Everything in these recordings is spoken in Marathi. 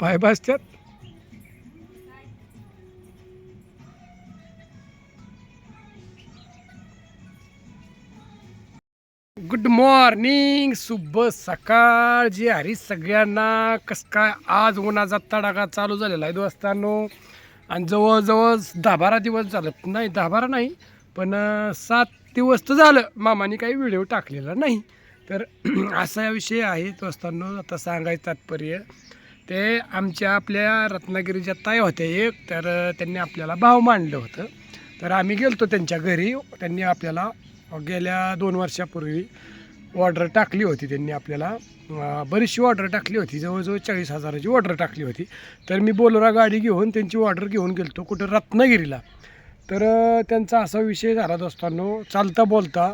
पाय भाजत्यात. गुड मॉर्निंग शुभ सकाळ. जी हरी सगळ्यांना कस काय आज उन्हाचा तडाखा चालू झालेला आहे दोस्तांनो. आणि जवळजवळ दहा बारा दिवस झालं. नाही दहा बारा नाही पण सात दिवस तर झालं. मामाने काही व्हिडिओ टाकलेला नाही. तर असा विषय आहे दोस्तांनो आता सांगायचं तात्पर्य ते आमच्या आपल्या रत्नागिरीच्या ताई होत्या एक तर त्यांनी आपल्याला भाव मांडलं होतं. तर आम्ही गेलतो त्यांच्या घरी त्यांनी आपल्याला गेल्या दोन वर्षापूर्वी ऑर्डर टाकली होती त्यांनी आपल्याला. बरीचशी ऑर्डर टाकली होती जवळजवळ चाळीस हजाराची ऑर्डर टाकली होती. तर मी बोलोरा गाडी घेऊन त्यांची ऑर्डर घेऊन गेलतो कुठं रत्नागिरीला. तर त्यांचा असा विषय झाला दोस्तांनो चालता बोलता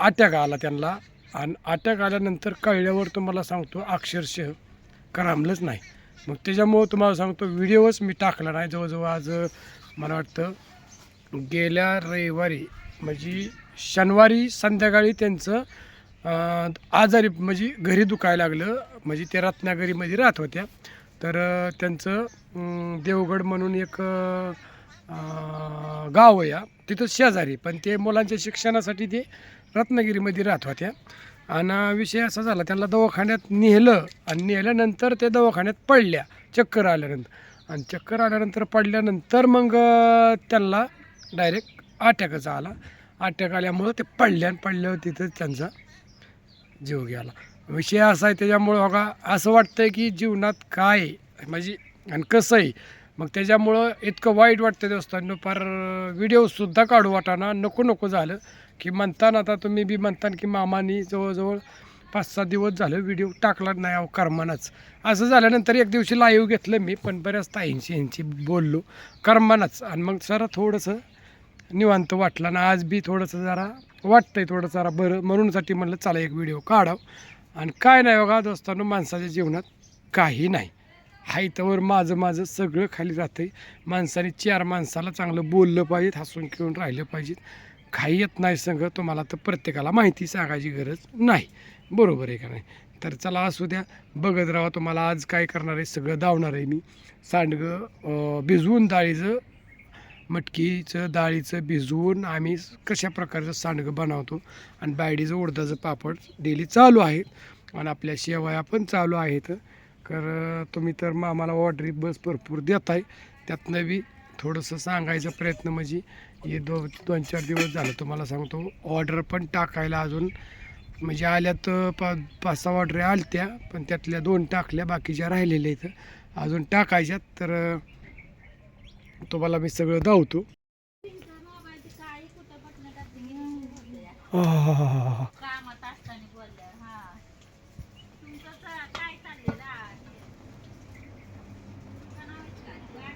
अटॅक आला त्यांना. आणि अटॅक आल्यानंतर कळल्यावर तुम्हाला सांगतो अक्षरशः करमलंच नाही. मग त्याच्यामुळं तुम्हाला सांगतो व्हिडिओच मी टाकला नाही. जवळजवळ आज मला वाटतं गेल्या रविवारी म्हणजे शनिवारी संध्याकाळी त्यांचं आजारी म्हणजे घरी दुखायला लागलं. म्हणजे ते रत्नागिरीमध्ये राहत होत्या. तर त्यांचं देवगड म्हणून एक गाव आहे. या तिथं शेजारी. पण ते मुलांच्या शिक्षणासाठी ते रत्नागिरीमध्ये राहत होत्या. आणि विषय असा झाला त्यांना दवाखान्यात नेलं आणि नेल्यानंतर ते दवाखान्यात पडल्या चक्कर आल्यानंतर. आणि चक्कर आल्यानंतर पडल्यानंतर मग त्यांना डायरेक्ट अटॅकच आला. अटॅक आल्यामुळं ते पडल्या आणि पडल्यावर तिथं त्यांचा जीव गेला. विषय असा आहे त्याच्यामुळं बघा असं वाटतं की जीवनात काय आहे, म्हणजे आणि कसं आहे मग त्याच्यामुळं इतकं वाईट वाटतं दोस्तांनो फार व्हिडिओसुद्धा काढू वाटाना नको नको झालं. की म्हणताना आता तुम्ही बी म्हणतान की मामानी जवळजवळ पाच सहा दिवस झालं व्हिडिओ टाकला नाही अहो कर्मानाच. असं झाल्यानंतर एक दिवशी लाईव्ह घेतलं मी पण बऱ्याच ताईंशी यांची बोललो. कर्मानाच. आणि मग जरा थोडंसं निवांत वाटलं. आणि आज बी थोडंसं जरा वाटतंय थोडं जरा बरं. म्हणूनसाठी म्हणलं चला एक व्हिडिओ काढावं. आणि काय नाही बघा दोस्तांनो माणसाच्या जीवनात काही नाही. हायतावर माझं माझं सगळं खाली राहतंय माणसाने चार माणसाला चांगलं बोललं पाहिजेत हसून खेळून राहिलं पाहिजेत. काही येत नाही संघ तुम्हाला तर प्रत्येकाला माहिती सांगायची गरज नाही. बरोबर आहे का नाही? तर चला असू द्या बघत राहा तुम्हाला आज काय करणार आहे सगळं धावणार आहे मी. सांडगं भिजवून डाळीचं मटकीचं डाळीचं भिजवून आम्ही कशा प्रकारचं सांडगं बनवतो आणि बायडीचं उडदाचं पापड डेली चालू आहेत. आणि आपल्या शेवया पण चालू आहेत. तर तुम्ही तर मग आम्हाला ऑर्डरी बस भरपूर देत आहे त्यातनं बी थोडंसं सांगायचा प्रयत्न म्हणजे हे दो दोन चार दिवस झालं तुम्हाला सांगतो ऑर्डर पण टाकायला अजून. म्हणजे आल्यात पा पाच सहा ऑर्डरी आलत्या पण त्यातल्या दोन टाकल्या बाकीच्या राहिलेल्या इथं. अजून टाकायच्यात तर तुम्हाला मी सगळं धावतो आह. कामात असताना बोलल्या हा तुमचं च- काय चाललेलं आहे? करावंच काय?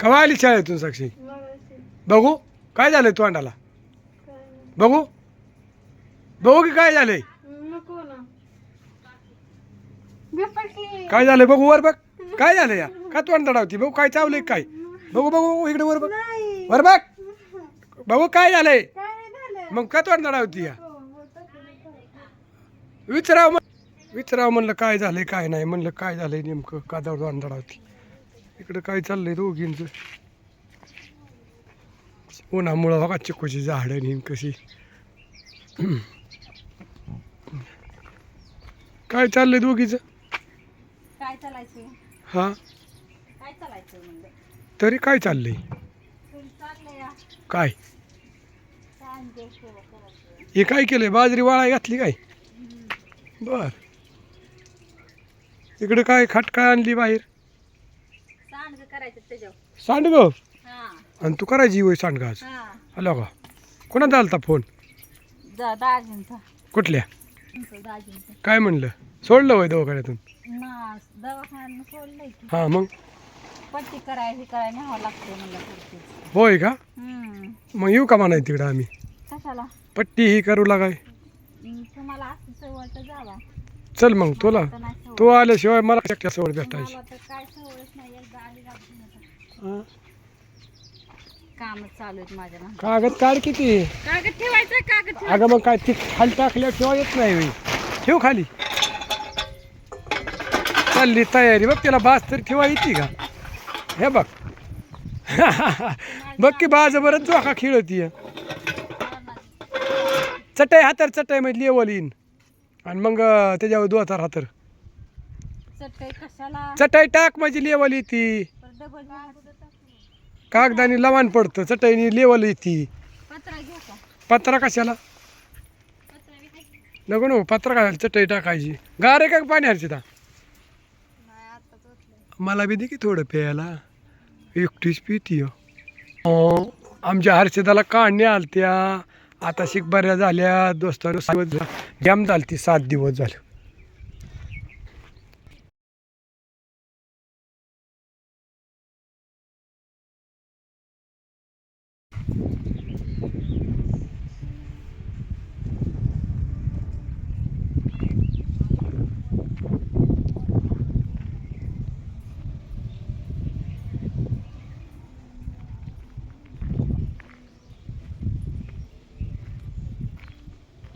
केव्हा आली शाळेतून साक्षी? बघू. काय झालंय तोंडाला बघू. बघू की काय झालंय? काय झालंय बघू वर बघ. काय झालं या? का तोंड दडावती? बघू काय चावलंय काय? बघू बघू बघू इकडे वर बघ. वर बघ. बघू काय झालंय? मग का तोंड दडावती या विचाराव म्हण- विचाराव म्हणलं काय झालंय काय नाही. म्हणलं काय झालंय नेमकं? का तोंड दडावती इकडं काय चाललंय दोघींचं? उन्हामुळं बघा चिकूची झाडं नेम कशी. काय चाललंय दोघीचं? काय चालायचं हा? काय चालायचं म्हणलं? तरी काय चाललंय. काय. हे काय केलंय? बाजरी वाळा घातली काय? बर. इकडे काय खाटकाळ आणली बाहेर? सांडगं हा. आणि तू करायची होय सांडग आज? हा. हॅलो का कोणाचा आलता फोन? कुठल्या? काय म्हणलं? सोडलं होय दवाखान्यातून? हां मग? पट्टी कराय हे कराय न्यावं लागतं म्हणलं पुढचे. होय का? हम्म. मग येऊ का म्हणाय तिकडं आम्ही? कशाला? पट्टी ही करू लागाय. हम्म, तुम्हाला सवय तर जावा. चल मग तुला. तर नाही सवय. तू आल्याशिवाय मला सवड भेटायची. मला तर काय सवयच नाही एकदा आली रात्री आता. कामच चालू आहेत माझ्या ना कागद काढ किती कागद ठेवायचं कागद ठेवायचं अगं मग काय ती खाली टाकल्या ठेवा येत नाही होय. ठेव खाली. चालली तयारी बघ त्याला बाज तरी ठेवा येते का? हे बघ. बघ की बाज बरंच जोखा खेळती चटाई हातर चटाई मध्ये लेवल येईन आणि मग त्याच्यावर दोतार हातर. चटई टाक म्हणजे लेवल येते. कागदाने लवाण पडतं चटाईने लेवल येते. पत्रा घेऊ का? पत्रा कशाला. नको नको पत्रा काय चटई टाकायची. गारे का पाणी हरची ओतलंय. मला बी दे की थोडं प्यायला. एकटीच पिती हो. आमच्या हर्षदाला काढणे आलत्या. आता शिक बऱ्या झाल्या. दोस्तानं जॅम झालती सात दिवस झाले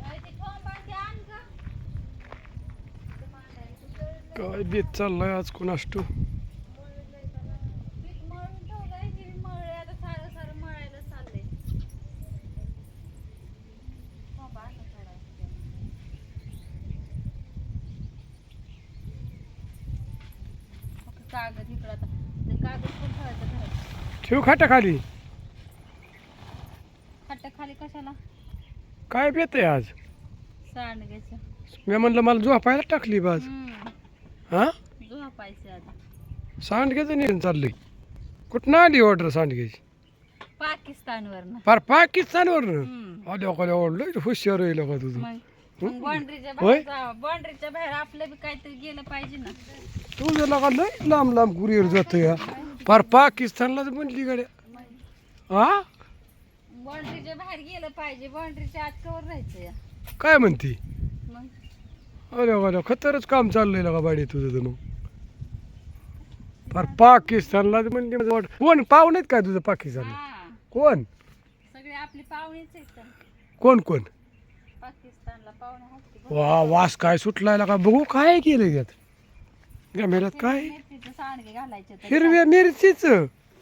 अरे ते ठोंबाचे आण गं. ते मांडायला कुठं काय बेत चाललाय आज कोणाष्ट कागद इकडं आता ते कागद पण ठेवायचं घरात ठेव खाटा खाली. खाली कशाला काय बेत आहे आज? सांडग्याचं. मी म्हणलं मला झोपायला टाकली बाज हम्म. हा? सांडग्याचं निघून चाललंय. कुठं आली ऑर्डर सांडग्याची? पाकिस्तानवरनं. फार पाकिस्तानवर का लय हुशार आहे का तुझं. बाउंड्रीच्या होय? बाउंड्रीच्या बाहेर आपलं बी काहीतरी गेलं पाहिजे ना. तुझं लगा लय लांब लांब कुरिअर जातो या फार पाकिस्तानलाच म्हणली गाड्या. हा? बाउंड्रीच्या बाहेर गेलं पाहिजे. बाउंड्रीच्या आत कवर राहायचं काय म्हणती? अरे अरे खतरच काम चाललंय लगा बाडी तुझं तर मग. फार पाकिस्तानला म्हणजे वाट- कोण? पाहुणेत काय तुझं पाकिस्तानला? हा. कोण? सगळे आपली पाहुणेच आहेत तर. कोण कोण? पाकिस्तानला पाहुणे आहेत की वा वास काय सुटलाय का बघू काय केलं यात गमेल्यात काय? मिरचीचं सांडगे घालायचे तर हिरव्या मिरचीच?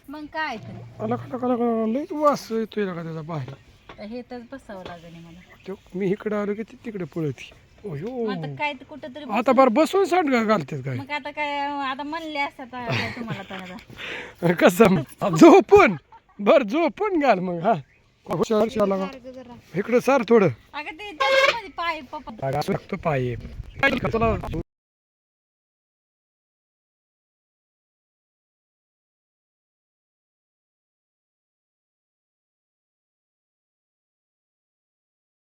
मग काय तर. का का का वास येतोय का त्याचा बाहेर. तर हे तर बसावं लागेल मला. तो मी इकडे आलो की ती तिकडे पळती. मग आता काय तर कुठं तरी आता बरं बसून सांड घालतात काय? मग आता काय आता म्हणले असतात आता तुम्हाला तर आता. कसं झोपून. बर झोपून घाल मग हा. हुशार शाला का. इकडं सार थोडं. अगं ते त्याच्यामध्ये पाय पप्पा. लागतो पाय. तुला